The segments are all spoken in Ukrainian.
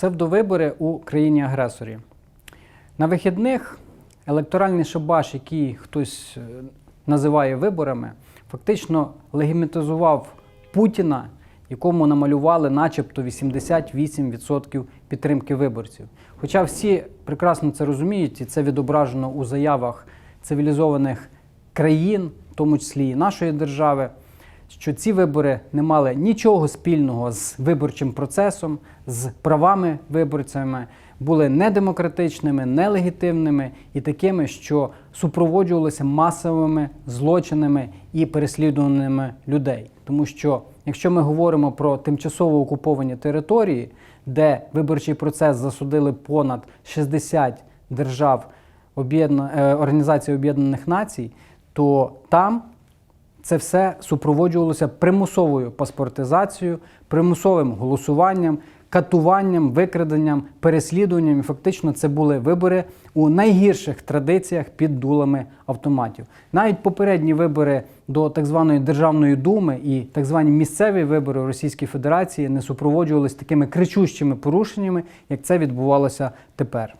Псевдовибори у країні-агресорі. На вихідних електоральний шабаш, який хтось е, називає виборами, фактично легімітизував Путіна, якому намалювали начебто 88% підтримки виборців. Хоча всі прекрасно це розуміють, і це відображено у заявах цивілізованих країн, в тому числі і нашої держави, що ці вибори не мали нічого спільного з виборчим процесом, з правами виборцями, були недемократичними, нелегітимними і такими, що супроводжувалися масовими злочинами і переслідуваннями людей. Тому що якщо ми говоримо про тимчасово окуповані території, де виборчий процес засудили понад 60 держав е, Організації Об'єднаних Націй, то там це все супроводжувалося примусовою паспортизацією, примусовим голосуванням, катуванням, викраденням, переслідуванням. І фактично це були вибори у найгірших традиціях під дулами автоматів. Навіть попередні вибори до так званої Державної думи і так звані місцеві вибори у Російській Федерації не супроводжувалися такими кричущими порушеннями, як це відбувалося тепер.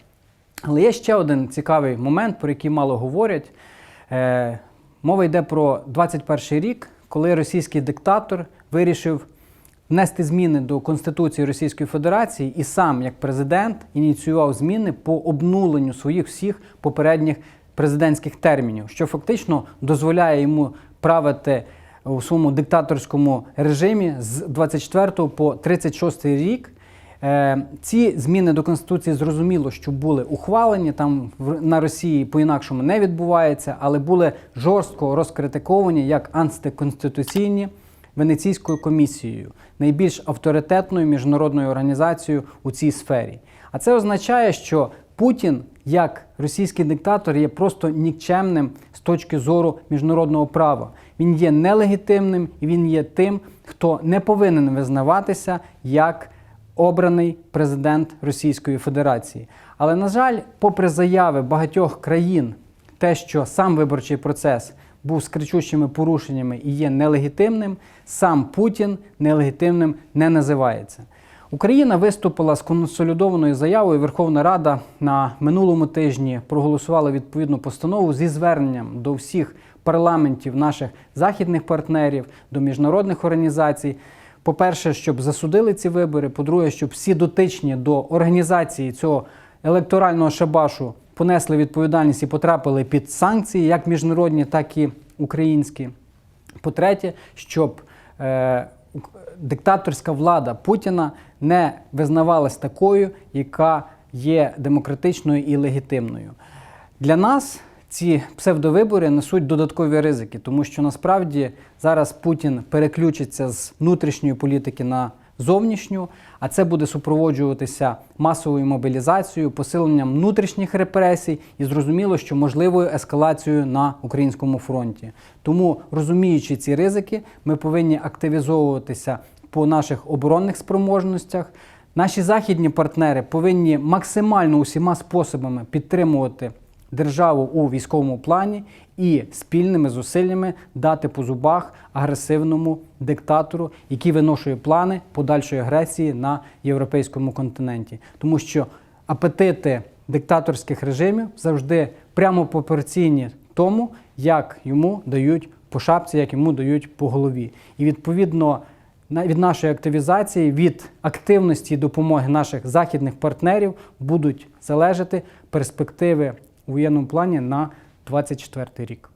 Але є ще один цікавий момент, про який мало говорять. Мова йде про 21 рік, коли російський диктатор вирішив внести зміни до Конституції Російської Федерації і сам, як президент, ініціював зміни по обнуленню своїх всіх попередніх президентських термінів, що фактично дозволяє йому правити у своєму диктаторському режимі з 24 по 36 рік. Е, Ці зміни до Конституції зрозуміло, що були ухвалені там на Росії по-інакшому не відбувається, але були жорстко розкритиковані як антиконституційні Венеційською комісією, найбільш авторитетною міжнародною організацією у цій сфері. А це означає, що Путін, як російський диктатор, є просто нікчемним з точки зору міжнародного права. Він є нелегітимним і він є тим, хто не повинен визнаватися як обраний президент Російської Федерації. Але, на жаль, попри заяви багатьох країн, те, що сам виборчий процес був з кричущими порушеннями і є нелегітимним, сам Путін нелегітимним не називається. Україна виступила з консолідованою заявою. Верховна Рада на минулому тижні проголосувала відповідну постанову зі зверненням до всіх парламентів наших західних партнерів, до міжнародних організацій. По-перше, щоб засудили ці вибори. По-друге, щоб всі дотичні до організації цього електорального шабашу понесли відповідальність і потрапили під санкції, як міжнародні, так і українські. По-третє, щоб е, диктаторська влада Путіна не визнавалась такою, яка є демократичною і легітимною. Для нас ці псевдовибори несуть додаткові ризики, тому що насправді зараз Путін переключиться з внутрішньої політики на зовнішню, а це буде супроводжуватися масовою мобілізацією, посиленням внутрішніх репресій і зрозуміло, що можливою ескалацією на українському фронті. Тому, розуміючи ці ризики, ми повинні активізовуватися по наших оборонних спроможностях. Наші західні партнери повинні максимально усіма способами підтримувати державу у військовому плані і спільними зусиллями дати по зубах агресивному диктатору, який виношує плани подальшої агресії на європейському континенті, тому що апетити диктаторських режимів завжди прямо пропорційні тому, як йому дають по шапці, як йому дають по голові. І відповідно від нашої активізації, від активності і допомоги наших західних партнерів будуть залежати перспективи у воєнному плані на 24 рік.